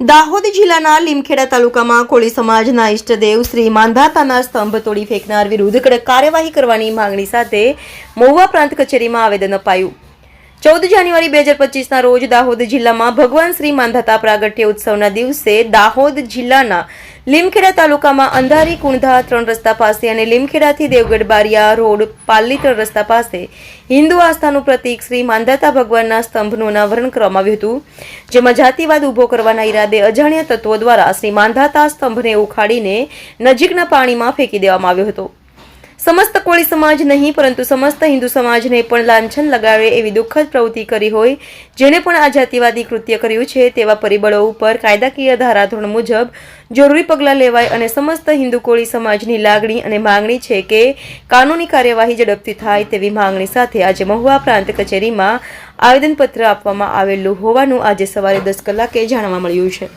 દાહોદ જિલ્લાના લીમખેડા તાલુકામાં કોળી સમાજના ઇષ્ટદેવ શ્રી માંધાતાના સ્તંભ તોડી ફેંકનાર વિરુદ્ધ કડક કાર્યવાહી કરવાની માંગણી સાથે મહુવા પ્રાંત કચેરીમાં આવેદન અપાયું. ચૌદ જાન્યુઆરી બે હજાર પચીસના રોજ દાહોદ જિલ્લામાં ભગવાન શ્રી માંધાતા પ્રાગટ્ય ઉત્સવના દિવસે દાહોદ જિલ્લાના લીમખેડા તાલુકામાં અંધારી કુણધા ત્રણ રસ્તા પાસે અને લીમખેડાથી દેવગઢ બારિયા રોડ પાલ્લી ત્રણ રસ્તા પાસે હિન્દુ આસ્થાનું પ્રતીક શ્રી માંધાતા ભગવાનના સ્તંભનું અનાવરણ કરવામાં આવ્યું હતું, જેમાં જાતિવાદ ઊભો કરવાના ઈરાદે અજાણ્યા તત્વો દ્વારા શ્રી માંધાતા સ્તંભને ઉખાડીને નજીકના પાણીમાં ફેંકી દેવામાં આવ્યો હતો. સમસ્ત કોળી સમાજ નહીં, પરંતુ સમસ્ત હિન્દુ સમાજને પણ લાંછન લગાવે એવી દુઃખદ પ્રવૃત્તિ કરી હોય જેણે પણ આ જાતિવાદી કૃત્ય કર્યું છે તેવા પરિબળો ઉપર કાયદાકીય ધારાધોરણ મુજબ જરૂરી પગલાં લેવાય અને સમસ્ત હિન્દુ કોળી સમાજની લાગણી અને માંગણી છે કે કાનૂની કાર્યવાહી ઝડપથી થાય તેવી માંગણી સાથે આજે મહુવા પ્રાંત કચેરીમાં આવેદનપત્ર આપવામાં આવેલું હોવાનું આજે સવારે દસ કલાકે જાણવા મળ્યું છે.